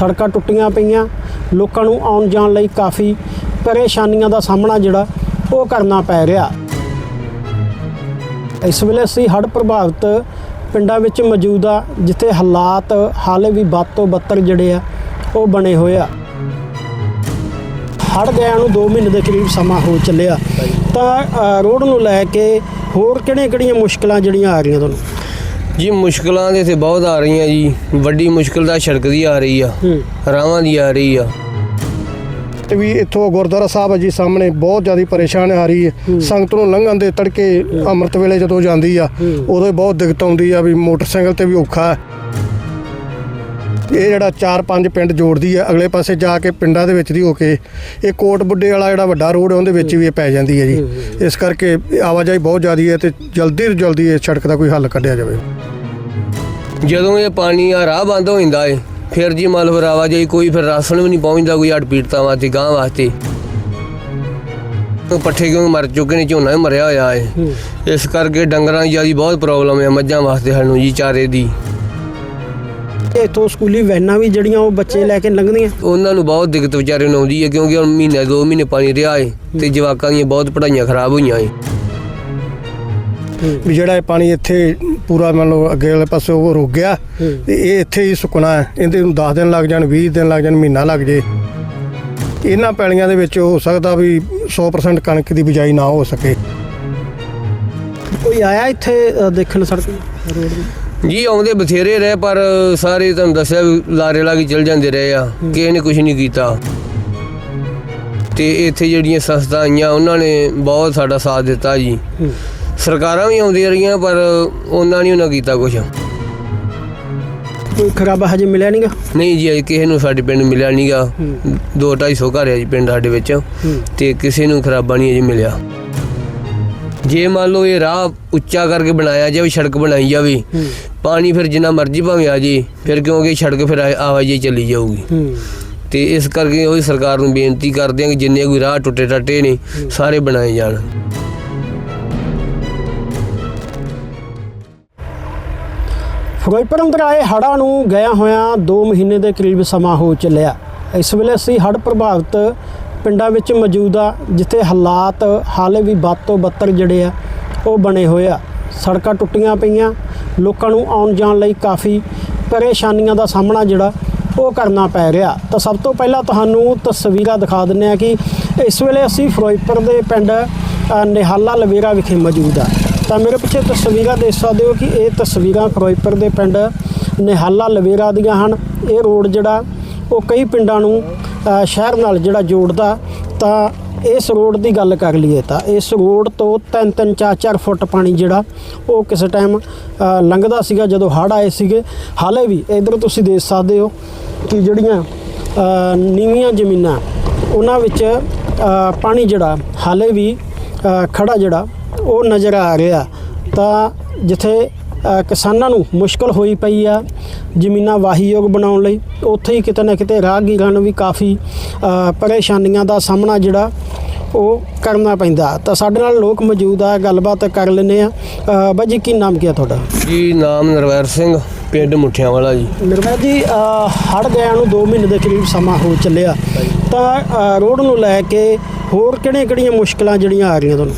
ਸੜਕਾਂ ਟੁੱਟੀਆਂ ਪਈਆਂ, ਲੋਕਾਂ ਨੂੰ ਆਉਣ ਜਾਣ ਲਈ ਕਾਫੀ ਪਰੇਸ਼ਾਨੀਆਂ ਦਾ ਸਾਹਮਣਾ ਜਿਹੜਾ ਉਹ ਕਰਨਾ ਪੈ ਰਿਹਾ। ਇਸ ਵੇਲੇ ਅਸੀਂ ਹੜ੍ਹ ਪ੍ਰਭਾਵਿਤ ਪਿੰਡਾਂ ਵਿੱਚ ਮੌਜੂਦ ਆ, ਜਿੱਥੇ ਹਾਲਾਤ ਹਾਲੇ ਵੀ ਵੱਧ ਤੋਂ ਬੱਤਰ ਜਿਹੜੇ ਆ, ਉਹ ਬਣੇ ਹੋਏ ਆ। ਹੜ੍ਹ ਗਿਆ ਨੂੰ 2 ਮਹੀਨੇ ਦੇ ਕਰੀਬ ਸਮਾਂ ਹੋ ਚੱਲਿਆ। ਤਾਂ ਰੋਡ ਨੂੰ ਲੈ ਕੇ ਹੋਰ ਕਿਹੜੀਆਂ-ਕਿਹੜੀਆਂ ਮੁਸ਼ਕਲਾਂ ਜਿਹੜੀਆਂ ਆ ਰਹੀਆਂ ਤੁਹਾਨੂੰ? ਜੀ ਮੁਸ਼ਕਲਾਂ ਦੇ ਇੱਥੇ ਬਹੁਤ ਆ ਰਹੀਆਂ ਜੀ। ਵੱਡੀ ਮੁਸ਼ਕਲ ਤਾਂ ਸੜਕ ਦੀ ਆ ਰਹੀ ਆ। ਰਾਵਾਂ ਦੀ ਆ ਰਹੀ ਆ। ਤੇ ਵੀ ਇੱਥੋਂ ਗੁਰਦੁਆਰਾ ਸਾਹਿਬ ਆ ਜੀ ਸਾਹਮਣੇ ਬਹੁਤ ਜ਼ਿਆਦਾ ਪਰੇਸ਼ਾਨ ਆ ਰਹੀ ਹੈ। ਸੰਗਤ ਨੂੰ ਲੰਘਣ ਦੇ ਤੜਕੇ ਅੰਮ੍ਰਿਤ ਵੇਲੇ ਜਦੋਂ ਜਾਂਦੀ ਆ ਉਦੋਂ ਬਹੁਤ ਦਿੱਕਤ ਆਉਂਦੀ ਆ ਵੀ ਮੋਟਰਸਾਈਕਲ ਤੇ ਵੀ ਔਖਾ ਹੈ। ਇਹ ਜਿਹੜਾ 4-5 ਪਿੰਡ ਜੋੜਦੀ ਆ ਅਗਲੇ ਪਾਸੇ ਜਾ ਕੇ ਪਿੰਡਾਂ ਦੇ ਵਿੱਚ ਦੀ ਹੋ ਕੇ ਇਹ ਕੋਟ ਬੁੱਢੇ ਵਾਲਾ ਜਿਹੜਾ ਵੱਡਾ ਰੋਡ ਹੈ ਉਹਦੇ ਵਿੱਚ ਵੀ ਇਹ ਪੈ ਜਾਂਦੀ ਹੈ ਜੀ ਇਸ ਕਰਕੇ ਆਵਾਜਾਈ ਬਹੁਤ ਜ਼ਿਆਦੀ ਹੈ ਤੇ ਜਲਦੀ ਤੋਂ ਜਲਦੀ ਇਹ ਸੜਕ ਦਾ ਕੋਈ ਹੱਲ ਕੱਢਿਆ ਜਾਵੇ। ਜਦੋਂ ਇਹ ਪਾਣੀ ਆ ਰਾਹ ਬੰਦ ਹੋ ਜਾਂਦਾ ਏ ਫਿਰ ਜੀ ਮੰਨ ਲਓ ਫਿਰ ਆਵਾਜਾਈ ਕੋਈ ਫਿਰ ਰਾਸ਼ਨ ਵੀ ਨਹੀਂ ਪਹੁੰਚਦਾ ਕੋਈ ਹੱਡ ਪੀੜਤਾਂ ਵਾਸਤੇ ਗਾਂ ਵਾਸਤੇ। ਪੱਠੇ ਕਿਉਂ ਮਰ ਚੁੱਕੇ ਨੇ ਝੋਨਾ ਵੀ ਮਰਿਆ ਹੋਇਆ ਏ। ਇਸ ਕਰਕੇ ਡੰਗਰਾਂ ਦੀ ਜ਼ਿਆਦਾ ਬਹੁਤ ਪ੍ਰੋਬਲਮ ਹੈ ਮੱਝਾਂ ਵਾਸਤੇ ਸਾਨੂੰ ਜੀ ਚਾਰੇ ਦੀ। ਇੱਥੋਂ ਸਕੂਲੀ ਵੈਨਾਂ ਵੀ ਜਿਹੜੀਆਂ ਉਹ ਬੱਚੇ ਲੈ ਕੇ ਲੰਘਦੀਆਂ। ਉਹਨਾਂ ਨੂੰ ਬਹੁਤ ਦਿੱਕਤ ਵਿਚਾਰੇ ਨੂੰ ਆਉਂਦੀ ਹੈ ਕਿਉਂਕਿ ਹੁਣ ਮਹੀਨੇ ਦੋ ਮਹੀਨੇ ਪਾਣੀ ਰਿਹਾ ਏ ਤੇ ਜਵਾਕਾਂ ਦੀਆਂ ਬਹੁਤ ਪੜ੍ਹਾਈਆਂ ਖਰਾਬ ਹੋਈਆਂ ਏ। ਵੀ ਜਿਹੜਾ ਇਹ ਪਾਣੀ ਇੱਥੇ ਪੂਰਾ ਮੰਨ ਲਓ ਅੱਗੇ ਵਾਲੇ ਪਾਸੇ ਉਹ ਰੁਕ ਗਿਆ ਤੇ ਇਹ ਇੱਥੇ ਹੀ ਸੁੱਕਣਾ ਹੈ। ਇਹਦੇ ਨੂੰ 10 ਦਿਨ ਲੱਗ ਜਾਣ 20 ਦਿਨ ਲੱਗ ਜਾਣ ਮਹੀਨਾ ਲੱਗ ਜੇ। ਇਹਨਾਂ ਪੈਲੀਆਂ ਦੇ ਵਿੱਚ ਹੋ ਸਕਦਾ ਵੀ 100% ਕਣਕ ਦੀ ਬਿਜਾਈ ਨਾ ਹੋ ਸਕੇ। ਕੋਈ ਆਇਆ ਇੱਥੇ ਦੇਖਣ ਸੜਕ ਰੋਡ ਦੀ ਜੀ ਆਉਂਦੇ ਬਥੇਰੇ ਰਹੇ ਪਰ ਸਾਰੇ ਤੁਹਾਨੂੰ ਦੱਸਿਆ ਵੀ ਲਾਰੇ ਲਾ ਕੇ ਚਲ ਜਾਂਦੇ ਰਹੇ ਆ। ਕਿਸੇ ਨੇ ਕੁਝ ਨਹੀਂ ਕੀਤਾ। ਤੇ ਇੱਥੇ ਜਿਹੜੀਆਂ ਸੰਸਥਾ ਆਈਆਂ ਉਹਨਾਂ ਨੇ ਬਹੁਤ ਸਾਡਾ ਸਾਥ ਦਿੱਤਾ ਜੀ। ਹੂੰ। ਸਰਕਾਰਾਂ ਵੀ ਆਉਂਦੀਆਂ ਰਹੀਆਂ ਪਰ ਉਹਨਾਂ ਨੇ ਉਹਨਾਂ ਕੀਤਾ ਕੁਝ ਕੋਈ ਖਰਾਬਾ ਹਜੇ ਮਿਲਿਆ ਨਹੀਂਗਾ ਨਹੀਂ ਜੀ ਅਜੇ ਕਿਸੇ ਨੂੰ ਸਾਡੇ ਪਿੰਡ ਮਿਲਿਆ ਨਹੀਂਗਾ ਹੂੰ। ਦੋ 250 ਘਰ ਆ ਜੀ ਪਿੰਡ ਸਾਡੇ ਵਿੱਚ। ਤੇ ਕਿਸੇ ਨੂੰ ਖਰਾਬਾ ਨਹੀਂ ਅਜੇ ਮਿਲਿਆ। ਜੇ ਮੰਨ ਲਓ ਇਹ ਰਾਹ ਉੱਚਾ ਕਰਕੇ ਬਣਾਇਆ ਜਾਵੇ ਸੜਕ ਬਣਾਈ ਜਾਵੇ ਪਾਣੀ ਫਿਰ ਜਿੰਨਾ ਮਰਜ਼ੀ ਭਾਵੇਂ ਆ ਜੇ ਫਿਰ ਕਿਉਂਕਿ ਸੜਕ ਫਿਰ ਆ- ਆਵਾਜਾਈ ਚੱਲੀ ਜਾਊਗੀ। ਤੇ ਇਸ ਕਰਕੇ ਉਹ ਸਰਕਾਰ ਨੂੰ ਬੇਨਤੀ ਕਰਦੇ ਹਾਂ ਕਿ ਜਿੰਨੇ ਕੋਈ ਰਾਹ ਟੁੱਟੇ ਟੱਟੇ ਨੇ ਸਾਰੇ ਬਣਾਏ ਜਾਣ। ਫਿਰੋਜ਼ਪੁਰ ਅੰਦਰ ਆਏ ਹੜ੍ਹਾਂ ਨੂੰ ਗਿਆ ਹੋਇਆਂ 2 ਮਹੀਨੇ ਦੇ ਕਰੀਬ ਸਮਾਂ ਹੋ ਚੱਲਿਆ। ਇਸ ਵੇਲੇ ਅਸੀਂ ਹੜ੍ਹ ਪ੍ਰਭਾਵਿਤ ਪਿੰਡਾਂ ਵਿੱਚ ਮੌਜੂਦ ਆ ਜਿੱਥੇ ਹਾਲਾਤ ਹਾਲੇ ਵੀ ਵੱਧ ਤੋਂ ਬੱਤਰ ਜਿਹੜੇ ਆ ਉਹ ਬਣੇ ਹੋਏ ਆ। ਸੜਕਾਂ ਟੁੱਟੀਆਂ ਪਈਆਂ ਲੋਕਾਂ ਨੂੰ ਆਉਣ ਜਾਣ ਲਈ ਕਾਫੀ ਪਰੇਸ਼ਾਨੀਆਂ ਦਾ ਸਾਹਮਣਾ ਜਿਹੜਾ ਉਹ ਕਰਨਾ ਪੈ ਰਿਹਾ। ਤਾਂ ਸਭ ਤੋਂ ਪਹਿਲਾਂ ਤੁਹਾਨੂੰ ਤਸਵੀਰਾਂ ਦਿਖਾ ਦਿੰਨੇ ਆ ਕਿ ਇਸ ਵੇਲੇ ਅਸੀਂ ਫਿਰੋਜ਼ਪੁਰ ਦੇ ਪਿੰਡ ਨਿਹਾਲਾ ਲਵੇਰਾ ਵਿਖੇ ਮੌਜੂਦ ਆ ਤਾਂ ਮੇਰੇ ਪਿੱਛੇ ਤਸਵੀਰਾਂ ਦੇਖ ਸਕਦੇ ਹੋ ਕਿ ਇਹ ਤਸਵੀਰਾਂ ਫਿਰੋਜ਼ਪੁਰ ਦੇ ਪਿੰਡ, ਨਿਹਾਲਾ ਲਵੇਰਾ ਦੀਆਂ ਹਨ। ਇਹ ਰੋਡ ਜਿਹੜਾ ਉਹ ਕਈ ਪਿੰਡਾਂ ਨੂੰ ਸ਼ਹਿਰ ਨਾਲ ਜਿਹੜਾ ਜੋੜਦਾ। ਤਾਂ ਇਸ ਰੋਡ ਦੀ ਗੱਲ ਕਰ ਲਈਏ ਤਾਂ ਇਸ ਰੋਡ ਤੋਂ 3-3 4-4 ਫੁੱਟ ਪਾਣੀ ਜਿਹੜਾ ਉਹ ਕਿਸੇ ਟਾਈਮ ਲੰਘਦਾ ਸੀਗਾ ਜਦੋਂ ਹੜ੍ਹ ਆਏ ਸੀਗੇ। ਹਾਲੇ ਵੀ ਇਧਰ ਤੁਸੀਂ ਦੇਖ ਸਕਦੇ ਹੋ ਕਿ ਜਿਹੜੀਆਂ ਨੀਵੀਆਂ ਜ਼ਮੀਨਾਂ ਉਹਨਾਂ ਵਿੱਚ ਪਾਣੀ ਜਿਹੜਾ ਹਾਲੇ ਵੀ ਅ, ਖੜਾ ਜਿਹੜਾ ਉਹ ਨਜ਼ਰ ਆ ਰਿਹਾ। ਤਾਂ ਜਿੱਥੇ ਕਿਸਾਨਾਂ ਨੂੰ ਮੁਸ਼ਕਲ ਹੋਈ ਪਈ ਆ ਜ਼ਮੀਨਾਂ ਵਾਹੀਯੋਗ ਬਣਾਉਣ ਲਈ। ਉੱਥੇ ਹੀ ਕਿਤੇ ਨਾ ਕਿਤੇ ਰਾਹਗੀਰਾਂ ਨੂੰ ਵੀ ਕਾਫੀ ਪਰੇਸ਼ਾਨੀਆਂ ਦਾ ਸਾਹਮਣਾ ਜਿਹੜਾ ਉਹ ਕਰਨਾ ਪੈਂਦਾ। ਤਾਂ ਸਾਡੇ ਨਾਲ ਲੋਕ ਮੌਜੂਦ ਆ ਗੱਲਬਾਤ ਕਰ ਲੈਂਦੇ ਆ। ਬਾਈ ਜੀ ਕੀ ਨਾਮ ਕੀ ਆ ਤੁਹਾਡਾ? ਜੀ ਨਾਮ ਨਰਵੈਰ ਸਿੰਘ ਪਿੰਡ ਮੁੱਠਿਆਂ ਵਾਲਾ ਜੀ ਨਿਰਮਲ ਜੀ ਹੜ ਗਿਆ ਨੂੰ 2 ਮਹੀਨੇ ਦੇ ਕਰੀਬ ਸਮਾਂ ਹੋ ਚੱਲਿਆ। ਤਾਂ ਰੋਡ ਨੂੰ ਲੈ ਕੇ ਹੋਰ ਕਿਹੜੀਆਂ-ਕਿਹੜੀਆਂ ਮੁਸ਼ਕਲਾਂ ਜਿਹੜੀਆਂ ਆ ਰਹੀਆਂ ਤੁਹਾਨੂੰ?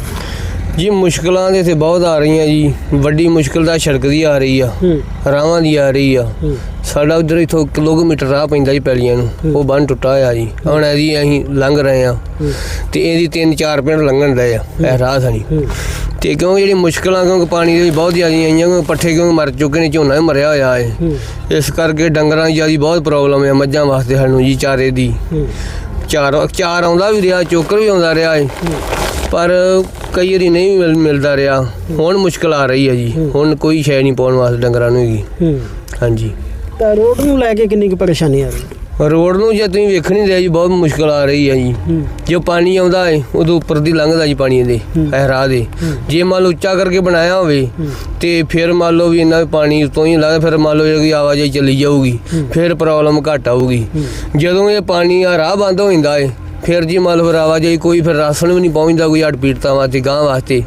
ਜੀ ਮੁਸ਼ਕਲਾਂ ਦੇ ਇੱਥੇ ਬਹੁਤ ਆ ਰਹੀਆਂ ਜੀ। ਵੱਡੀ ਮੁਸ਼ਕਲ ਤਾਂ ਸੜਕ ਦੀ ਆ ਰਹੀ ਆ। ਹੂੰ। ਰਾਵਾਂ ਦੀ ਆ ਰਹੀ ਆ। ਹੂੰ। ਸਾਡਾ ਉਧਰ ਇਥੋਂ ਕਿਲੋਮੀਟਰ ਰਾਹ ਪੈਂਦਾ ਜੀ ਪੈਲੀਆਂ ਨੂੰ। ਉਹ ਬੰਨ ਟੁੱਟਾ ਹੋਇਆ ਜੀ। ਹੁਣ ਇਹਦੀ ਅਸੀਂ ਲੰਘ ਰਹੇ ਆ ਤੇ ਇਹਦੀ ਤਿੰਨ ਚਾਰ ਪਿੰਡ ਲੰਘਣ ਦੇ ਆ। ਇਹ ਰਾਹ ਸਾਨੀ ਤੇ ਕਿਉਂਕਿ ਜਿਹੜੀ ਮੁਸ਼ਕਲਾਂ ਕਿਉਂਕਿ ਪਾਣੀ ਦੀ ਬਹੁਤ ਜ਼ਿਆਦਾ ਆਈਆਂ ਕਿਉਂਕਿ ਪੱਠੇ ਕਿਉਂਕਿ ਮਰ ਚੁੱਕੇ ਨੇ ਝੋਨਾ ਵੀ ਮਰਿਆ ਹੋਇਆ ਏ। ਇਸ ਕਰਕੇ ਡੰਗਰਾਂ ਦੀ ਜ਼ਿਆਦਾ ਬਹੁਤ ਪ੍ਰੋਬਲਮ ਹੈ ਮੱਝਾਂ ਵਾਸਤੇ ਸਾਨੂੰ ਜੀ ਚਾਰੇ ਦੀ। ਹੂੰ। ਚਾਰ ਚਾਰ ਆਉਂਦਾ ਵੀ ਰਿਹਾ ਚੋਕਰ ਵੀ ਆਉਂਦਾ ਰਿਹਾ ਏ। ਪਰ ਕਈ ਵਾਰੀ ਨਹੀਂ ਮਿਲ- ਮਿਲਦਾ ਰਿਹਾ। ਹੁਣ ਮੁਸ਼ਕਲ ਆ ਰਹੀ ਹੈ ਜੀ। ਹੁਣ ਕੋਈ ਸ਼ੈ ਨਹੀਂ ਪਾਉਣ ਵਾਸਤੇ ਡੰਗਰਾਂ ਨੂੰ ਹੈਗੀ ਹੂੰ। ਹਾਂਜੀ। ਤਾਂ ਰੋਡ ਨੂੰ ਲੈ ਕੇ ਕਿੰਨੀ ਕੁ ਪਰੇਸ਼ਾਨੀ ਆ ਰਹੀ? ਰੋਡ ਨੂੰ ਜੇ ਤੁਸੀਂ ਵੇਖ ਨਹੀਂ ਰਿਹਾ ਜੀ ਬਹੁਤ ਮੁਸ਼ਕਲ ਆ ਰਹੀ ਹੈ ਜੀ। ਹੂੰ। ਜੋ ਪਾਣੀ ਆਉਂਦਾ ਏ ਉਦੋਂ ਉੱਪਰ ਦੀ ਲੰਘਦਾ ਜੀ ਪਾਣੀ ਦੇ ਇਹ ਰਾਹ ਦੇ। ਜੇ ਮੰਨ ਲਓ ਉੱਚਾ ਕਰਕੇ ਬਣਾਇਆ ਹੋਵੇ ਤੇ ਫਿਰ ਮੰਨ ਲਓ ਵੀ ਇੰਨਾ ਵੀ ਪਾਣੀ ਉਤੋਂ ਹੀ ਲੰਘਦਾ ਫਿਰ ਮੰਨ ਲਓ ਜੇ ਕੋਈ ਆਵਾਜਾਈ ਚੱਲੀ ਜਾਊਗੀ। ਫਿਰ ਪ੍ਰੋਬਲਮ ਘੱਟ ਆਊਗੀ। ਜਦੋਂ ਇਹ ਪਾਣੀ ਆ ਰਾਹ ਬੰਦ ਹੋ ਜਾਂਦਾ ਏ ਫਿਰ ਜੀ ਮੰਨ ਲਓ ਆਵਾਜਾਈ ਕੋਈ ਫਿਰ ਰਾਸ਼ਨ ਵੀ ਨਹੀਂ ਪਹੁੰਚਦਾ ਕੋਈ ਹੱਡ ਪੀੜਤਾਂ ਵਾਸਤੇ ਗਾਂ ਵਾਸਤੇ।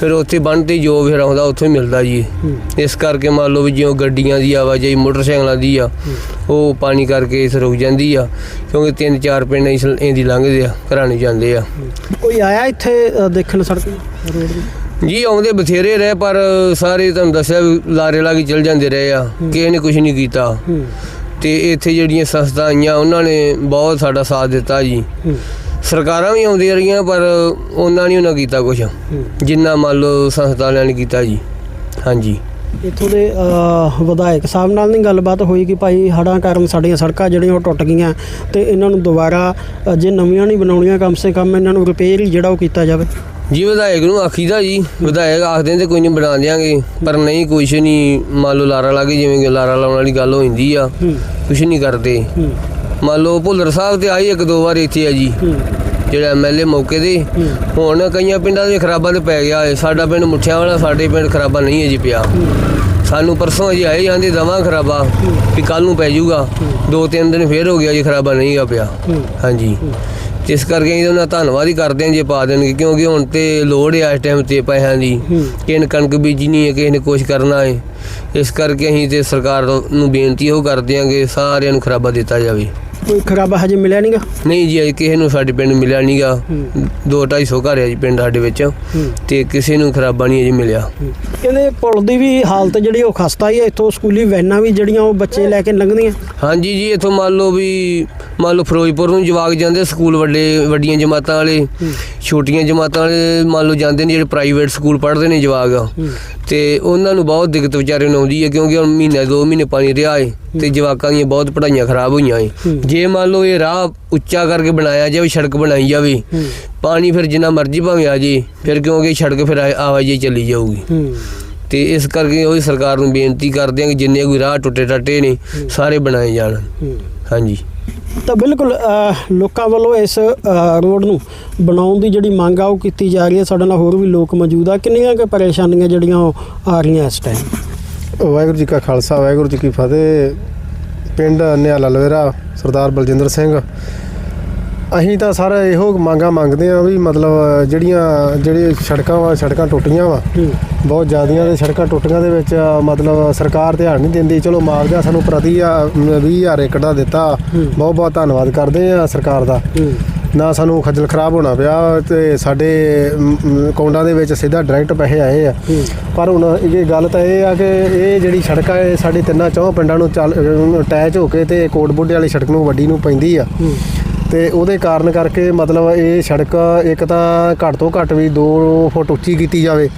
ਫਿਰ ਉੱਥੇ ਤੇ ਜੋ ਫਿਰ ਆਉਂਦਾ ਉੱਥੋਂ ਹੀ ਮਿਲਦਾ ਜੀ ਇਸ ਕਰਕੇ ਮੰਨ ਲਓ ਵੀ ਜਿਉਂ ਗੱਡੀਆਂ ਦੀ ਆਵਾਜਾਈ ਮੋਟਰਸਾਈਕਲਾਂ ਦੀ ਆ ਉਹ ਪਾਣੀ ਕਰਕੇ ਇਸ ਰੁਕ ਜਾਂਦੀ ਆ ਕਿਉਂਕਿ ਤਿੰਨ ਚਾਰ ਪਿੰਡ ਇਸ ਇਹਦੀ ਲੰਘਦੇ ਆ ਘਰਾਂ ਨੂੰ ਜਾਂਦੇ ਆ। ਕੋਈ ਆਇਆ ਇੱਥੇ ਦੇਖਣ ਸੜਕ ਰੋਡ ਦੀ ਜੀ ਆਉਂਦੇ ਬਥੇਰੇ ਰਹੇ ਪਰ ਸਾਰੇ ਤੁਹਾਨੂੰ ਦੱਸਿਆ ਲਾਰੇ ਲਾ ਕੇ ਚਲ ਜਾਂਦੇ ਰਹੇ ਆ ਕਿਸੇ ਨੇ ਕੁਝ ਨਹੀਂ ਕੀਤਾ। ਤੇ ਇੱਥੇ ਜਿਹੜੀਆਂ ਸੰਸਥਾ ਆਈਆਂ ਉਹਨਾਂ ਨੇ ਬਹੁਤ ਸਾਡਾ ਸਾਥ ਦਿੱਤਾ ਜੀ। ਸਰਕਾਰਾਂ ਵੀ ਆਉਂਦੀਆਂ ਰਹੀਆਂ ਪਰ ਉਹਨਾਂ ਨੇ ਉਹਨਾਂ ਕੀਤਾ ਕੁਝ ਜਿੰਨਾ ਮੰਨ ਲਓ ਸੰਸਥਾ ਵਾਲਿਆਂ ਨੇ ਕੀਤਾ ਜੀ। ਹਾਂਜੀ। ਇੱਥੋਂ ਦੇ ਵਿਧਾਇਕ ਸਾਹਿਬ ਨਾਲ ਨਹੀਂ ਗੱਲਬਾਤ ਹੋਈ ਕਿ ਭਾਈ ਹੜ੍ਹਾਂ ਕਾਰਨ ਸਾਡੀਆਂ ਸੜਕਾਂ ਜਿਹੜੀਆਂ ਉਹ ਟੁੱਟ ਗਈਆਂ ਤੇ ਇਹਨਾਂ ਨੂੰ ਦੁਬਾਰਾ ਜੇ ਨਵੀਆਂ ਨਹੀਂ ਬਣਾਉਣੀਆਂ ਕਮ ਸੇ ਕਮ ਇਹਨਾਂ ਨੂੰ ਰਿਪੇਅਰ ਹੀ ਜਿਹੜਾ ਉਹ ਕੀਤਾ ਜਾਵੇ? ਜੀ ਵਿਧਾਇਕ ਨੂੰ ਆਖੀਦਾ ਜੀ ਵਿਧਾਇਕ ਆਖਦੇ ਨੇ ਤੇ ਕੋਈ ਨਹੀਂ ਬਣਾ ਦਿਆਂਗੇ ਪਰ ਨਹੀਂ ਕੁਛ ਨਹੀਂ ਮੰਨ ਲਓ ਲਾਰਾ ਲਾ ਕੇ ਜਿਵੇਂ ਕਿ ਲਾਰਾ ਲਾਉਣ ਵਾਲੀ ਗੱਲ ਹੋ ਜਾਂਦੀ ਆ ਕੁਛ ਨਹੀਂ ਕਰਦੇ। ਮੰਨ ਲਓ ਭੁੱਲਰ ਸਾਹਿਬ ਤੇ ਆਈ ਇੱਕ ਦੋ ਵਾਰ ਇੱਥੇ ਆ ਜੀ ਜਿਹੜਾ ਐਮਐਲਏ ਮੌਕੇ ਦੇ ਹੁਣ ਕਈਆਂ ਪਿੰਡਾਂ ਦੇ ਖਰਾਬਾਂ ਤੇ ਪੈ ਗਿਆ ਸਾਡਾ ਪਿੰਡ ਮੁੱਠਿਆਂ ਵਾਲਾ ਸਾਡੇ ਪਿੰਡ ਖਰਾਬਾ ਨਹੀਂ ਹੈ ਜੀ ਪਿਆ ਸਾਨੂੰ ਪਰਸੋਂ ਜੀ ਆਏ ਜਾਂਦੇ ਦਵਾਂ ਖਰਾਬਾ ਵੀ ਕੱਲ ਨੂੰ ਪੈ ਜਾਊਗਾ। ਦੋ ਤਿੰਨ ਦਿਨ ਫੇਰ ਹੋ ਗਿਆ ਜੀ ਖਰਾਬਾ ਨਹੀਂ ਗਾ ਪਿਆ। ਹਾਂਜੀ। ਇਸ ਕਰਕੇ ਅਸੀਂ ਉਹਨਾਂ ਦਾ ਧੰਨਵਾਦ ਹੀ ਕਰਦੇ ਹਾਂ ਜੇ ਪਾ ਦੇਣਗੇ ਕਿਉਂਕਿ ਹੁਣ ਤੇ ਲੋੜ ਹੈ ਇਸ ਟਾਈਮ ਤੇ ਪੈਸਿਆਂ ਦੀ। ਕਿਸੇ ਨੇ ਕਣਕ ਬੀਜਣੀ ਹੈ ਕਿਸੇ ਨੇ ਕੁਛ ਕਰਨਾ ਹੈ। ਇਸ ਕਰਕੇ ਅਸੀਂ ਤੇ ਸਰਕਾਰ ਨੂੰ ਬੇਨਤੀ ਉਹ ਕਰਦੇ ਹਾਂ ਕਿ ਸਾਰਿਆਂ ਨੂੰ ਖਰਾਬਾ ਦਿੱਤਾ ਜਾਵੇ। ਕੋਈ ਖਰਾਬਾ ਹਜੇ ਮਿਲਿਆ ਨਹੀਂਗਾ ਨਹੀਂ ਜੀ ਅਜੇ ਕਿਸੇ ਨੂੰ ਸਾਡੇ ਪਿੰਡ ਮਿਲਿਆ ਨਹੀਂਗਾ ਹੂੰ। ਦੋ 250 ਘਰ ਹੈ ਜੀ ਪਿੰਡ ਸਾਡੇ ਵਿੱਚ। ਤੇ ਕਿਸੇ ਨੂੰ ਖਰਾਬਾ ਨਹੀਂ ਅਜੇ ਮਿਲਿਆ। ਕਹਿੰਦੇ ਪੁਲ ਦੀ ਵੀ ਹਾਲਤ ਜਿਹੜੀ ਉਹ ਖਸਤਾ ਹੀ ਹੈ ਇੱਥੋਂ ਸਕੂਲੀ ਵੈਨਾਂ ਵੀ ਜਿਹੜੀਆਂ ਉਹ ਬੱਚੇ ਲੈ ਕੇ ਲੰਘਦੀਆਂ। ਹਾਂਜੀ ਜੀ ਇਥੋਂ ਮੰਨ ਲਓ ਵੀ ਮੰਨ ਲਓ ਫਿਰੋਜ਼ਪੁਰ ਨੂੰ ਜਵਾਕ ਜਾਂਦੇ ਸਕੂਲ ਵੱਡੇ ਵੱਡੀਆਂ ਜਮਾਤਾਂ ਵਾਲੇ। ਛੋਟੀਆਂ ਜਮਾਤਾਂ ਵਾਲੇ ਮੰਨ ਲਓ ਜਾਂਦੇ ਨੇ ਜਿਹੜੇ ਪ੍ਰਾਈਵੇਟ ਸਕੂਲ ਪੜ੍ਹਦੇ ਨੇ ਜਵਾਕ। ਤੇ ਉਹਨਾਂ ਨੂੰ ਬਹੁਤ ਦਿੱਕਤ ਵਿਚਾਰੇ ਨੂੰ ਆਉਂਦੀ ਹੈ ਕਿਉਂਕਿ ਹੁਣ ਮਹੀਨਾ ਦੋ ਮਹੀਨੇ ਪਾਣੀ ਰਿਹਾ ਏ ਤੇ ਜਵਾਕਾਂ ਦੀਆਂ ਬਹੁਤ ਪੜ੍ਹਾਈਆਂ ਖਰਾਬ ਹੋਈਆਂ ਏ। ਜੇ ਮੰਨ ਲਓ ਇਹ ਰਾਹ ਉੱਚਾ ਕਰਕੇ ਬਣਾਇਆ ਜਾਵੇ ਸੜਕ ਬਣਾਈ ਜਾਵੇ ਪਾਣੀ ਫਿਰ ਜਿੰਨਾ ਮਰਜ਼ੀ ਭਾਵੇਂ ਆ ਜੇ ਫਿਰ ਕਿਉਂਕਿ ਸੜਕ ਫਿਰ ਆ- ਆਵਾਜਾਈ ਚੱਲੀ ਜਾਊਗੀ। ਤੇ ਇਸ ਕਰਕੇ ਉਹ ਸਰਕਾਰ ਨੂੰ ਬੇਨਤੀ ਕਰਦੇ ਹਾਂ ਕਿ ਜਿੰਨੇ ਕੋਈ ਰਾਹ ਟੁੱਟੇ ਟੱਟੇ ਨੇ ਸਾਰੇ ਬਣਾਏ ਜਾਣ। ਹਾਂਜੀ। ਤਾਂ ਬਿਲਕੁਲ ਲੋਕਾਂ ਵੱਲੋਂ ਇਸ ਰੋਡ ਨੂੰ ਬਣਾਉਣ ਦੀ ਜਿਹੜੀ ਮੰਗ ਆ, ਉਹ ਕੀਤੀ ਜਾ ਰਹੀ ਹੈ। ਸਾਡੇ ਨਾਲ ਹੋਰ ਵੀ ਲੋਕ ਮੌਜੂਦ ਆ। ਕਿੰਨੀਆਂ ਕੁ ਪਰੇਸ਼ਾਨੀਆਂ ਜਿਹੜੀਆਂ ਉਹ ਆ ਰਹੀਆਂ ਇਸ ਟਾਈਮ ਵਾਹਿਗੁਰੂ ਜੀ ਕਾ ਖਾਲਸਾ, ਵਾਹਿਗੁਰੂ ਜੀ ਕੀ ਫਤਿਹ। ਪਿੰਡ ਨਿਆਲਾ ਲਵੇਰਾ ਸਰਦਾਰ ਬਲਜਿੰਦਰ ਸਿੰਘ। ਅਸੀਂ ਤਾਂ ਸਰ ਇਹੋ ਮੰਗਾਂ ਮੰਗਦੇ ਆ ਵੀ ਮਤਲਬ ਜਿਹੜੀਆਂ ਜਿਹੜੀ ਸੜਕਾਂ ਵਾ ਸੜਕਾਂ ਟੁੱਟੀਆਂ ਵਾ ਬਹੁਤ ਜ਼ਿਆਦੀਆਂ ਤੇ ਸੜਕਾਂ ਟੁੱਟੀਆਂ ਦੇ ਵਿੱਚ ਮਤਲਬ ਸਰਕਾਰ ਧਿਆਨ ਨਹੀਂ ਦਿੰਦੀ। ਚਲੋ ਮੁਆਵਜ਼ਾ ਸਾਨੂੰ ਪ੍ਰਤੀ ਆ 20000 ਏਕੜ ਦਾ ਦਿੱਤਾ। ਬਹੁਤ ਬਹੁਤ ਧੰਨਵਾਦ ਕਰਦੇ ਆ ਸਰਕਾਰ ਦਾ। ਨਾ ਸਾਨੂੰ ਖੱਜਲ ਖਰਾਬ ਹੋਣਾ ਪਿਆ ਤੇ ਸਾਡੇ ਅਕਾਊਂਟਾਂ ਦੇ ਵਿੱਚ ਸਿੱਧਾ ਡਾਇਰੈਕਟ ਪੈਸੇ ਆਏ ਆ। ਪਰ ਹੁਣ ਇਹ ਗੱਲ ਤਾਂ ਇਹ ਆ ਕਿ ਇਹ ਜਿਹੜੀ ਸੜਕ ਆ ਸਾਡੇ ਤਿੰਨਾਂ ਚੌਂ ਪਿੰਡਾਂ ਨੂੰ ਚੱਲ ਅਟੈਚ ਹੋ ਕੇ ਤੇ ਕੋਟ ਬੁੱਢੇ ਵਾਲੀ ਸੜਕ ਨੂੰ ਵੱਡੀ ਨੂੰ ਪੈਂਦੀ ਆ। ਤੇ ਉਹਦੇ ਕਾਰਨ ਕਰਕੇ ਮਤਲਬ ਇਹ ਸੜਕ ਇੱਕ ਤਾਂ ਘੱਟ ਤੋਂ ਘੱਟ ਵੀ 2 ਫੁੱਟ ਉੱਚੀ ਕੀਤੀ ਜਾਵੇ।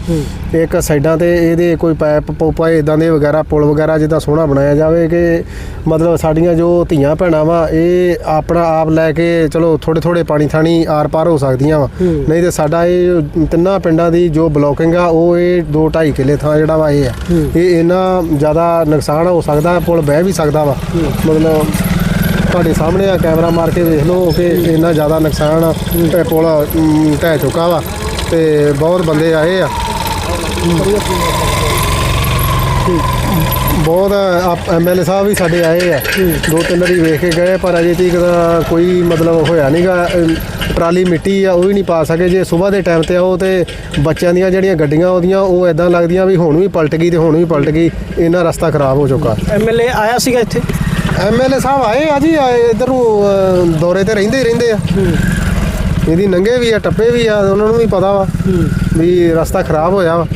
ਇੱਕ ਸਾਈਡਾਂ ਤੇ ਇਹਦੇ ਕੋਈ ਪਾਈਪ ਪੋਪਾ ਇਦਾਂ ਦੇ ਵਗੈਰਾ ਪੁਲ ਵਗੈਰਾ ਜਿੱਦਾਂ ਸੋਹਣਾ ਬਣਾਇਆ ਜਾਵੇ ਕਿ ਮਤਲਬ ਸਾਡੀਆਂ ਜੋ ਧੀਆਂ ਭੈਣਾਂ ਵਾ ਇਹ ਆਪਣਾ ਆਪ ਲੈ ਕੇ ਚਲੋ ਥੋੜੇ ਥੋੜੇ ਪਾਣੀ ਥਾਣੀ ਆਰ ਪਾਰ ਹੋ ਸਕਦੀਆਂ ਵਾ। ਨਹੀਂ ਤੇ ਸਾਡਾ ਇਹ ਤਿੰਨਾਂ ਪਿੰਡਾਂ ਦੀ ਜੋ ਬਲੋਕਿੰਗ ਆ ਉਹ ਇਹ 2 2.5 ਕਿੱਲੇ ਥਾਂ ਜਿਹੜਾ ਵਾ ਇਹ ਆ। ਇਹ ਇੰਨਾ ਜ਼ਿਆਦਾ ਨੁਕਸਾਨ ਹੋ ਸਕਦਾ ਪੁਲ ਬਹਿ ਵੀ ਸਕਦਾ ਵਾ। ਮਤਲਬ ਤੁਹਾਡੇ ਸਾਹਮਣੇ ਆ, ਕੈਮਰਾ ਮਾਰ ਕੇ ਵੇਖ ਲਓ ਕਿ ਇੰਨਾ ਜ਼ਿਆਦਾ ਨੁਕਸਾਨ ਆ, ਤੇ ਪੁਲ ਢਹਿ ਚੁੱਕਾ ਵਾ, ਤੇ ਬਹੁਤ ਬੰਦੇ ਆਏ ਆ। ਬਹੁਤ ਐਮਐਲਏ ਸਾਹਿਬ ਵੀ ਸਾਡੇ ਆਏ ਆ। ਦੋ ਤਿੰਨ ਵਾਰੀ ਵੇਖ ਕੇ ਗਏ, ਪਰ ਅਜੇ ਤੱਕ ਤਾਂ ਕੋਈ ਮਤਲਬ ਹੋਇਆ ਨਹੀਂਗਾ ਟਰਾਲੀ ਮਿੱਟੀ ਆ, ਉਹ ਵੀ ਨਹੀਂ ਪਾ ਸਕੇ। ਜੇ ਸਵੇਰ ਦੇ ਟਾਈਮ ਤੇ ਆਓ ਤੇ ਬੱਚਿਆਂ ਦੀਆਂ ਜਿਹੜੀਆਂ ਗੱਡੀਆਂ ਉਹਦੀਆਂ ਉਹ ਐਦਾਂ ਲੱਗਦੀਆਂ ਵੀ ਹੁਣ ਵੀ ਪਲਟ ਗਈ ਤੇ ਹੁਣ ਵੀ ਪਲਟ ਗਈ ਇਹਨਾਂ ਰਸਤਾ ਖਰਾਬ ਹੋ ਚੁੱਕਾ। ਐਮਐਲਏ ਆਇਆ ਸੀਗਾ ਇੱਥੇ? ਐਮਐਲਏ ਸਾਹਿਬ ਆਏ ਆ ਜੀ ਆਏ ਇੱਧਰ ਨੂੰ ਦੌਰੇ ਤੇ ਰਹਿੰਦੇ ਹੀ ਰਹਿੰਦੇ ਆ। ਇਹਦੀ ਨੰਗੇ ਵੀ ਆ ਟੱਪੇ ਵੀ ਆ ਉਹਨਾਂ ਨੂੰ ਵੀ ਪਤਾ ਵਾ ਵੀ ਰਸਤਾ ਖਰਾਬ ਹੋਇਆ ਵਾ।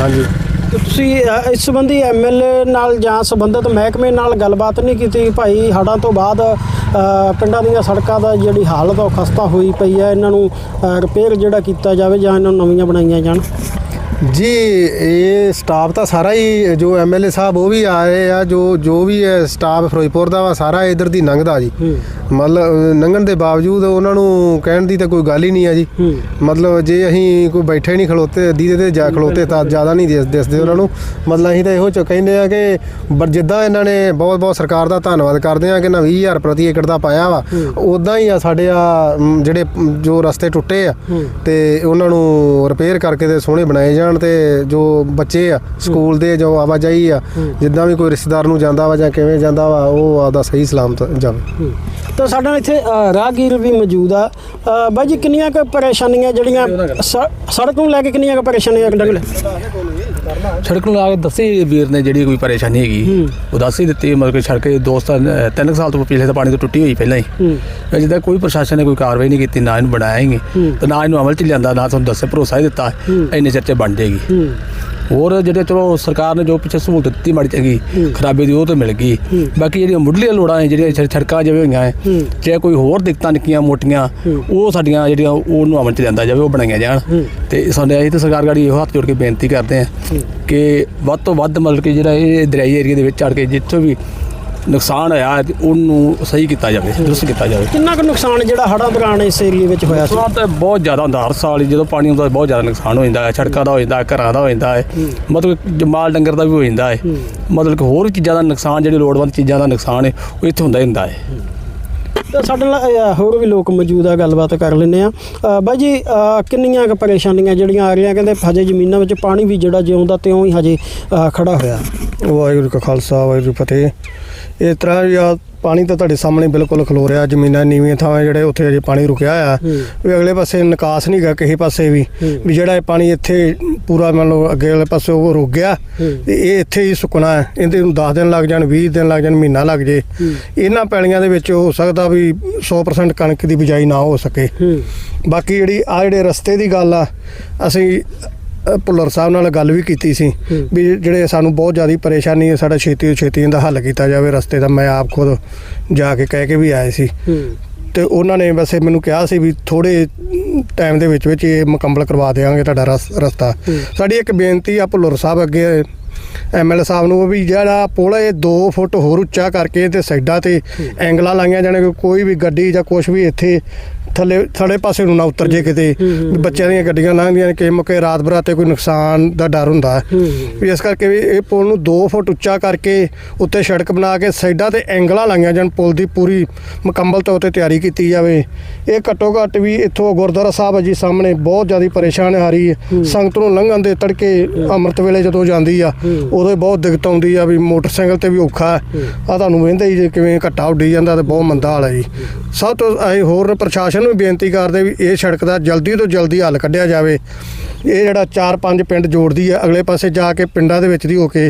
ਹਾਂਜੀ। ਤੇ ਤੁਸੀਂ ਅ, ਇਸ ਸੰਬੰਧੀ ਐਮਐਲਏ ਨਾਲ ਜਾਂ ਸੰਬੰਧਿਤ ਮਹਿਕਮੇ ਨਾਲ ਗੱਲਬਾਤ ਨਹੀਂ ਕੀਤੀ ਭਾਈ ਹੜ੍ਹਾਂ ਤੋਂ ਬਾਅਦ ਅ, ਪਿੰਡਾਂ ਦੀਆਂ ਸੜਕਾਂ ਦਾ ਜਿਹੜੀ ਹਾਲਤ ਆ ਉਹ ਖਸਤਾ ਹੋਈ ਪਈ ਹੈ ਇਹਨਾਂ ਨੂੰ ਰਿਪੇਅਰ ਜਿਹੜਾ ਕੀਤਾ ਜਾਵੇ ਜਾਂ ਇਹਨਾਂ ਨੂੰ ਨਵੀਆਂ ਬਣਾਈਆਂ ਜਾਣ। ਜੀ, ਇਹ ਸਟਾਫ ਤਾਂ ਸਾਰਾ ਹੀ, ਜੋ ਐਮਐਲਏ ਸਾਹਿਬ ਉਹ ਵੀ ਆ ਰਹੇ ਆ, ਜੋ ਜੋ ਵੀ ਹੈ ਸਟਾਫ ਫਿਰੋਜ਼ਪੁਰ ਦਾ ਵਾ, ਸਾਰਾ ਇਧਰ ਦੀ ਲੰਘਦਾ ਜੀ। ਮਤਲਬ ਲੰਘਣ ਦੇ ਬਾਵਜੂਦ ਉਹਨਾਂ ਨੂੰ ਕਹਿਣ ਦੀ ਤਾਂ ਕੋਈ ਗੱਲ ਹੀ ਨਹੀਂ ਆ ਜੀ। ਮਤਲਬ ਜੇ ਅਸੀਂ ਕੋਈ ਬੈਠੇ ਨਹੀਂ ਖਲੋਤੇ ਅੱਧੀ ਦੇ ਤੇ ਜਾ ਖਲੋਤੇ ਤਾਂ ਜ਼ਿਆਦਾ ਨਹੀਂ ਦਿਸ- ਦਿਸਦੇ ਉਹਨਾਂ ਨੂੰ। ਮਤਲਬ ਅਸੀਂ ਤਾਂ ਇਹੋ ਚ ਕਹਿੰਦੇ ਆ ਕਿ ਜਿੱਦਾਂ ਇਹਨਾਂ ਨੇ ਬਹੁਤ ਬਹੁਤ ਸਰਕਾਰ ਦਾ ਧੰਨਵਾਦ ਕਰਦੇ ਆ ਕਿ ਨਾ 20000 ਪ੍ਰਤੀ ਏਕੜ ਦਾ ਪਾਇਆ ਵਾ ਉਦਾਂ ਹੀ ਆ ਸਾਡੇ ਆ ਜਿਹੜੇ ਜੋ ਰਸਤੇ ਟੁੱਟੇ ਆ ਤੇ ਉਹਨਾਂ ਨੂੰ ਰਿਪੇਅਰ ਕਰਕੇ ਤੇ ਸੋਹਣੇ ਬਣਾਏ ਜਾਣ ਤੇ ਜੋ ਬੱਚੇ ਆ ਸਕੂਲ ਦੇ ਜੋ ਆਵਾਜਾਈ ਆ ਜਿੱਦਾਂ ਵੀ ਕੋਈ ਰਿਸ਼ਤੇਦਾਰ ਨੂੰ ਜਾਂਦਾ ਵਾ ਜਾਂ ਕਿਵੇਂ ਜਾਂਦਾ ਵਾ ਉਹ ਆਪਦਾ ਸਹੀ ਸਲਾਮਤ ਜਾਵੇ। ਤਾਂ ਸਾਡੇ ਇੱਥੇ ਅ, ਰਾਹਗੀਰ ਵੀ ਮੌਜੂਦ ਆ। ਅ, ਬਾਈ ਜੀ ਕਿੰਨੀਆਂ ਕੁ ਪਰੇਸ਼ਾਨੀਆਂ ਜਿਹੜੀਆਂ ਸ- ਸੜਕ ਨੂੰ ਲੈ ਕੇ ਕਿੰਨੀਆਂ ਕੁ ਪਰੇਸ਼ਾਨੀਆਂ ਡੰਗਲ? ਸੜਕ ਨੂੰ ਲਾ ਕੇ ਦੱਸੀ ਵੀਰ ਨੇ ਜਿਹੜੀ ਕੋਈ ਪਰੇਸ਼ਾਨੀ ਹੈਗੀ ਉਹ ਦੱਸ ਹੀ ਦਿੱਤੀ ਮਤਲਬ ਕਿ ਸੜਕ ਦੋ ਸਾਲ ਅਹ ਤਿੰਨ ਸਾਲ ਤੋਂ ਪਿਛਲੇ ਤਾਂ ਪਾਣੀ ਤੋਂ ਟੁੱਟੀ ਹੋਈ ਪਹਿਲਾਂ ਹੀ। ਜਿੱਦਾਂ ਕੋਈ ਪ੍ਰਸ਼ਾਸਨ ਨੇ ਕੋਈ ਕਾਰਵਾਈ ਨਹੀਂ ਕੀਤੀ ਨਾ ਇਹਨੂੰ ਬਣਾਇਆ ਹੀ ਤੇ ਨਾ ਇਹਨੂੰ ਅਮਲ ਚ ਲਿਆਂਦਾ ਨਾ ਤੁਹਾਨੂੰ ਦੱਸੇ ਭਰੋਸਾ ਹੀ ਦਿੱਤਾ ਇੰਨੇ ਚਰਚੇ ਬਣ ਜਾਏਗੀ। ਹੂੰ। ਹੋਰ ਜਿਹੜੇ ਚਲੋ ਸਰਕਾਰ ਨੇ ਜੋ ਪਿੱਛੇ ਸਹੂਲਤ ਦਿੱਤੀ ਮਾੜੀ ਚੰਗੀ ਖਰਾਬੀ ਦੀ ਉਹ ਤਾਂ ਮਿਲ ਗਈ। ਬਾਕੀ ਜਿਹੜੀਆਂ ਮੁੱਢਲੀਆਂ ਲੋੜਾਂ ਹੈ ਜਿਹੜੀਆਂ ਸੜ- ਸੜਕਾਂ ਜਿਵੇਂ ਹੋਈਆਂ ਹੈ। ਚਾਹੇ ਕੋਈ ਹੋਰ ਦਿੱਕਤਾਂ ਨਿੱਕੀਆਂ ਮੋਟੀਆਂ ਉਹ ਸਾਡੀਆਂ ਜਿਹੜੀਆਂ ਉਹਨੂੰ ਅਮਲ ਚ ਲਿਆਂਦਾ ਜਾਵੇ ਉਹ ਬਣਾਈਆਂ ਜਾਣ। ਤੇ ਸਾਡੇ ਅਸੀਂ ਤਾਂ ਸਰਕਾਰ ਗਾੜੀ ਇਹੋ ਹੱਥ ਜੋੜ ਕੇ ਬੇਨਤੀ ਕਰਦੇ ਹਾਂ। ਕਿ ਵੱਧ ਤੋਂ ਵੱਧ ਮਤਲਬ ਕਿ ਜਿਹੜਾ ਇਹ ਦਰਿਆਈ ਏਰੀਆ ਦੇ ਵਿੱਚ ਚੜ ਕੇ ਜਿੱਥੋਂ ਵੀ ਨੁਕਸਾਨ ਹੋਇਆ ਹੈ ਉਹਨੂੰ ਸਹੀ ਕੀਤਾ ਜਾਵੇ ਦਰੁਸਤ ਕੀਤਾ ਜਾਵੇ। ਕਿੰਨਾ ਕੁ ਨੁਕਸਾਨ ਜਿਹੜਾ ਹੜ੍ਹਾਂ ਦੌਰਾਨ ਇਸ ਏਰੀਏ ਵਿੱਚ ਹੋਇਆ ਸੀ? ਨੁਕਸਾਨ ਤਾਂ ਬਹੁਤ ਜ਼ਿਆਦਾ ਹੁੰਦਾ ਹਰ ਸਾਲ ਹੀ ਜਦੋਂ ਪਾਣੀ ਆਉਂਦਾ ਬਹੁਤ ਜ਼ਿਆਦਾ ਨੁਕਸਾਨ ਹੋ ਜਾਂਦਾ ਹੈ ਸੜਕਾਂ ਦਾ ਹੋ ਜਾਂਦਾ ਹੈ ਘਰਾਂ ਦਾ ਹੋ ਜਾਂਦਾ ਹੈ ਮਤਲਬ ਕਿ ਮਾਲ ਡੰਗਰ ਦਾ ਵੀ ਹੋ ਜਾਂਦਾ ਹੈ। ਮਤਲਬ ਕਿ ਹੋਰ ਚੀਜ਼ਾਂ ਦਾ ਨੁਕਸਾਨ ਜਿਹੜੇ ਲੋੜਵੰਦ ਚੀਜ਼ਾਂ ਦਾ ਨੁਕਸਾਨ ਹੈ ਉਹ ਇੱਥੇ ਹੁੰਦਾ ਹੀ ਹੁੰਦਾ ਹੈ। ਤਾਂ ਸਾਡੇ ਨਾਲ ਅ, ਹੋਰ ਵੀ ਲੋਕ ਮੌਜੂਦ ਆ ਗੱਲਬਾਤ ਕਰ ਲੈਂਦੇ ਆ। ਅ, ਬਾਈ ਜੀ ਅ, ਕਿੰਨੀਆਂ ਕੁ ਪਰੇਸ਼ਾਨੀਆਂ ਜਿਹੜੀਆਂ ਆ ਰਹੀਆਂ? ਕਹਿੰਦੇ ਹਜੇ ਜ਼ਮੀਨਾਂ ਵਿੱਚ ਪਾਣੀ ਵੀ ਜਿਹੜਾ ਜਿਉਂਦਾ ਤਿਉਂ ਹੀ ਹਜੇ ਅ, ਖੜਾ ਹੋਇਆ। ਵਾਹਿਗੁਰੂ ਕਾ ਖਾਲਸਾ ਵਾਹਿਗੁਰੂ ਫਤਿਹ। ਇਸ ਤਰ੍ਹਾਂ ਵੀ ਆ ਪਾਣੀ ਤਾਂ ਤੁਹਾਡੇ ਸਾਹਮਣੇ ਬਿਲਕੁਲ ਖਲੋ ਰਿਹਾ ਜ਼ਮੀਨਾਂ ਨੀਵੀਆਂ ਥਾਵਾਂ ਜਿਹੜੇ ਉੱਥੇ ਅਜੇ ਪਾਣੀ ਰੁਕਿਆ ਆ ਵੀ ਅਗਲੇ ਪਾਸੇ ਨਿਕਾਸ ਨਹੀਂ ਗਾ ਕਿਸੇ ਪਾਸੇ ਵੀ। ਵੀ ਜਿਹੜਾ ਇਹ ਪਾਣੀ ਇੱਥੇ ਪੂਰਾ ਮੰਨ ਲਓ ਅੱਗੇ ਵਾਲੇ ਪਾਸੇ ਉਹ ਰੁਕ ਗਿਆ ਤੇ ਇਹ ਇੱਥੇ ਹੀ ਸੁੱਕਣਾ ਹੈ। ਇਹਦੇ ਨੂੰ 10 ਦਿਨ ਲੱਗ ਜਾਣ 20 ਦਿਨ ਲੱਗ ਜਾਣ ਮਹੀਨਾ ਲੱਗ ਜੇ। ਇਹਨਾਂ ਪੈਲੀਆਂ ਦੇ ਵਿੱਚ ਹੋ ਸਕਦਾ ਵੀ 100% ਕਣਕ ਦੀ ਬਿਜਾਈ ਨਾ ਹੋ ਸਕੇ। ਬਾਕੀ ਜਿਹੜੀ ਆ ਜਿਹੜੇ ਰਸਤੇ ਦੀ ਗੱਲ ਆ ਅਸੀਂ ਅ, ਭੁੱਲਰ ਸਾਹਿਬ ਨਾਲ ਗੱਲ ਵੀ ਕੀਤੀ ਸੀ ਵੀ ਜਿਹੜੇ ਸਾਨੂੰ ਬਹੁਤ ਜ਼ਿਆਦਾ ਪਰੇਸ਼ਾਨੀ ਹੈ ਸਾਡਾ ਛੇਤੀ ਤੋਂ ਛੇਤੀ ਇਹਦਾ ਹੱਲ ਕੀਤਾ ਜਾਵੇ ਰਸਤੇ ਦਾ। ਮੈਂ ਆਪ ਖੁਦ ਜਾ ਕੇ ਕਹਿ ਕੇ ਵੀ ਆਏ ਸੀ। ਤੇ ਉਹਨਾਂ ਨੇ ਵੈਸੇ ਮੈਨੂੰ ਕਿਹਾ ਸੀ ਵੀ ਥੋੜੇ ਟਾਈਮ ਦੇ ਵਿੱਚ ਵਿੱਚ ਇਹ ਮੁਕੰਮਲ ਕਰਵਾ ਦੇਵਾਂਗੇ ਤੁਹਾਡਾ ਰਸ- ਰਸਤਾ। ਸਾਡੀ ਇੱਕ ਬੇਨਤੀ ਆ ਭੁੱਲਰ ਸਾਹਿਬ ਅੱਗੇ ਐਮਐਲ ਸਾਹਿਬ ਨੂੰ ਵੀ ਜਿਹੜਾ ਪੁਲ ਇਹ 2 ਫੁੱਟ ਹੋਰ ਉੱਚਾ ਕਰਕੇ ਤੇ ਸਾਈਡਾਂ ਤੇ ਐਂਗਲਾਂ ਲਾਈਆਂ ਜਾਣ ਕਿ ਕੋਈ ਵੀ ਗੱਡੀ ਜਾਂ ਕੁਝ ਵੀ ਇੱਥੇ ਥੱਲੇ ਥੜੇ ਪਾਸੇ ਨੂੰ ਨਾ ਉਤਰ ਜੇ ਕਿਤੇ। ਬੱਚਿਆਂ ਦੀਆਂ ਗੱਡੀਆਂ ਲੰਘਦੀਆਂ ਨੇ ਕਿ ਮੁਕੇ ਰਾਤ ਬਰਾਤੇ ਕੋਈ ਨੁਕਸਾਨ ਦਾ ਡਰ ਹੁੰਦਾ। ਵੀ ਇਸ ਕਰਕੇ ਵੀ ਇਹ ਪੁਲ ਨੂੰ 2 ਫੁੱਟ ਉੱਚਾ ਕਰਕੇ ਉੱਤੇ ਸੜਕ ਬਣਾ ਕੇ ਸਾਈਡਾਂ ਤੇ ਐਂਗਲਾਂ ਲਾਈਆਂ ਜਾਣ ਪੁਲ ਦੀ ਪੂਰੀ ਮੁਕੰਮਲ ਤੌਰ ਤੇ ਤਿਆਰੀ ਕੀਤੀ ਜਾਵੇ। ਇਹ ਘੱਟੋ ਘੱਟ ਵੀ ਇੱਥੋਂ ਗੁਰਦੁਆਰਾ ਸਾਹਿਬ ਜੀ ਸਾਹਮਣੇ ਬਹੁਤ ਜ਼ਿਆਦਾ ਪਰੇਸ਼ਾਨ ਆ ਰਹੀ ਹੈ। ਸੰਗਤ ਨੂੰ ਲੰਘਣ ਦੇ ਤੜਕੇ ਅੰਮ੍ਰਿਤ ਵੇਲੇ ਜਦੋਂ ਜਾਂਦੀ ਆ। ਉਦੋਂ ਹੀ ਬਹੁਤ ਦਿੱਕਤ ਆਉਂਦੀ ਆ ਵੀ ਮੋਟਰਸਾਈਕਲ ਤੇ ਵੀ ਔਖਾ ਆ ਤੁਹਾਨੂੰ ਵੇਂਦੇ ਹੀ ਜੇ ਕਿਵੇਂ ਘੱਟਾ ਉੱਡੀ ਜਾਂਦਾ ਤੇ ਬਹੁਤ ਮੰਦਾ ਹਾਲ ਹੈ ਜੀ। ਸਭ ਤੋਂ ਅਸੀਂ ਹੋਰ ਪ੍ਰਸ਼ਾਸਨ ਨੂੰ ਬੇਨਤੀ ਕਰਦੇ ਵੀ ਇਹ ਸੜਕ ਦਾ ਜਲਦੀ ਤੋਂ ਜਲਦੀ ਹੱਲ ਕੱਢਿਆ ਜਾਵੇ। ਇਹ ਜਿਹੜਾ 4-5 ਪਿੰਡ ਜੋੜਦੀ ਹੈ ਅਗਲੇ ਪਾਸੇ ਜਾ ਕੇ ਪਿੰਡਾਂ ਦੇ ਵਿੱਚ ਦੀ ਹੋ ਕੇ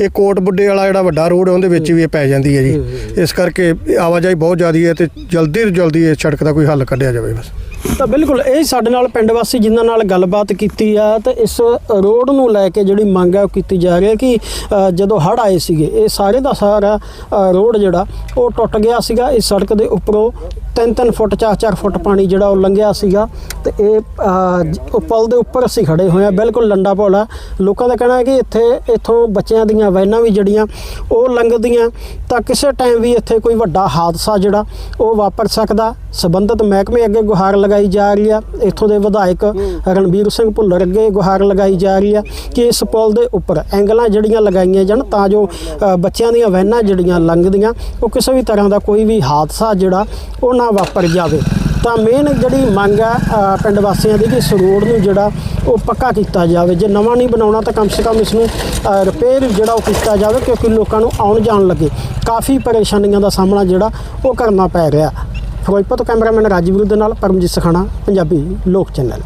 ਇਹ ਕੋਟ ਬੁੱਢੇ ਵਾਲਾ ਜਿਹੜਾ ਵੱਡਾ ਰੋਡ ਹੈ ਉਹਦੇ ਵਿੱਚ ਵੀ ਇਹ ਪੈ ਜਾਂਦੀ ਹੈ ਜੀ ਇਸ ਕਰਕੇ ਆਵਾਜਾਈ ਬਹੁਤ ਜ਼ਿਆਦੀ ਹੈ ਤੇ ਜਲਦੀ ਤੋਂ ਜਲਦੀ ਇਹ ਸੜਕ ਦਾ ਕੋਈ ਹੱਲ ਕੱਢਿਆ ਜਾਵੇ ਬਸ। ਤਾਂ ਬਿਲਕੁਲ ਇਹ ਸਾਡੇ ਨਾਲ ਪਿੰਡ ਵਾਸੀ ਜਿਨ੍ਹਾਂ ਨਾਲ ਗੱਲਬਾਤ ਕੀਤੀ ਆ ਤੇ ਇਸ ਰੋਡ ਨੂੰ ਲੈ ਕੇ ਜਿਹੜੀ ਮੰਗ ਹੈ ਉਹ ਕੀਤੀ ਜਾ ਰਹੀ ਹੈ ਕਿ ਜਦੋਂ ਹੜ੍ਹ ਆਏ ਸੀਗੇ ਇਹ ਸਾਰੇ ਦਾ ਸਾਰਾ ਰੋਡ ਜਿਹੜਾ ਉਹ ਟੁੱਟ ਗਿਆ ਸੀਗਾ। ਇਸ ਸੜਕ ਦੇ ਉੱਪਰੋਂ 3-3 ਫੁੱਟ 4-4 ਫੁੱਟ ਪਾਣੀ ਜਿਹੜਾ ਉਹ ਲੰਘਿਆ ਸੀਗਾ। ਤੇ ਇਹ ਅ, ਪੁਲ ਦੇ ਉੱਪਰ ਅਸੀਂ ਖੜੇ ਹੋਏ ਆ ਬਿਲਕੁਲ ਲੰਡਾ ਪੁਲ ਆ। ਲੋਕਾਂ ਦਾ ਕਹਿਣਾ ਹੈ ਕਿ ਇੱਥੇ ਇੱਥੋਂ ਬੱਚਿਆਂ ਦੀਆਂ ਵੈਨਾਂ ਵੀ ਜਿਹੜੀਆਂ ਉਹ ਲੰਘਦੀਆਂ। ਤਾਂ ਕਿਸੇ ਟਾਈਮ ਵੀ ਇੱਥੇ ਕੋਈ ਵੱਡਾ ਹਾਦਸਾ ਜਿਹੜਾ ਉਹ ਵਾਪਰ ਸਕਦਾ। ਸਬੰਧਤ ਮਹਿਕਮੇ ਅੱਗੇ ਗੁਹਾਰ ਲਗਾਈ ਜਾ ਰਹੀ ਆ। ਇੱਥੋਂ ਦੇ ਵਿਧਾਇਕ ਰਣਬੀਰ ਸਿੰਘ ਭੁੱਲਰ ਅੱਗੇ ਗੁਹਾਰ ਲਗਾਈ ਜਾ ਰਹੀ ਆ ਕਿ ਇਸ ਪੁਲ ਦੇ ਉੱਪਰ ਐਂਗਲਾਂ ਜਿਹੜੀਆਂ ਲਗਾਈਆਂ ਜਾਣ ਤਾਂ ਜੋ ਬੱਚਿਆਂ ਦੀਆਂ ਵਹਿਨਾਂ ਜਿਹੜੀਆਂ ਲੰਘਦੀਆਂ, ਉਹ ਕਿਸੇ ਵੀ ਤਰ੍ਹਾਂ ਦਾ ਕੋਈ ਵੀ ਹਾਦਸਾ ਜਿਹੜਾ ਉਹ ਨਾ ਵਾਪਰ ਜਾਵੇ। ਤਾਂ ਮੇਨ ਜਿਹੜੀ ਮੰਗ ਆ ਪਿੰਡ ਵਾਸੀਆਂ ਦੀ ਕਿ ਇਸ ਰੋਡ ਨੂੰ ਜਿਹੜਾ ਉਹ ਪੱਕਾ ਕੀਤਾ ਜਾਵੇ। ਜੇ ਨਵਾਂ ਨਹੀਂ ਬਣਾਉਣਾ ਤਾਂ ਕਮ ਸੇ ਕਮ ਇਸ ਨੂੰ ਰਿਪੇਅਰ ਜਿਹੜਾ ਉਹ ਕੀਤਾ ਜਾਵੇ ਕਿਉਂਕਿ ਲੋਕਾਂ ਨੂੰ ਆਉਣ ਜਾਣ ਲੱਗੇ। ਕਾਫੀ ਪਰੇਸ਼ਾਨੀਆਂ ਦਾ ਸਾਹਮਣਾ ਜਿਹੜਾ ਉਹ ਕਰਨਾ ਪੈ ਰਿਹਾ। ਫਿਰੋਜ਼ਪੁਰ ਤੋਂ ਕੈਮਰਾਮੈਨ ਰਾਜਵੀਰ ਦੇ ਨਾਲ ਪਰਮਜੀਤ ਸਖਾਣਾ ਪੰਜਾਬੀ ਲੋਕ ਚੈਨਲ।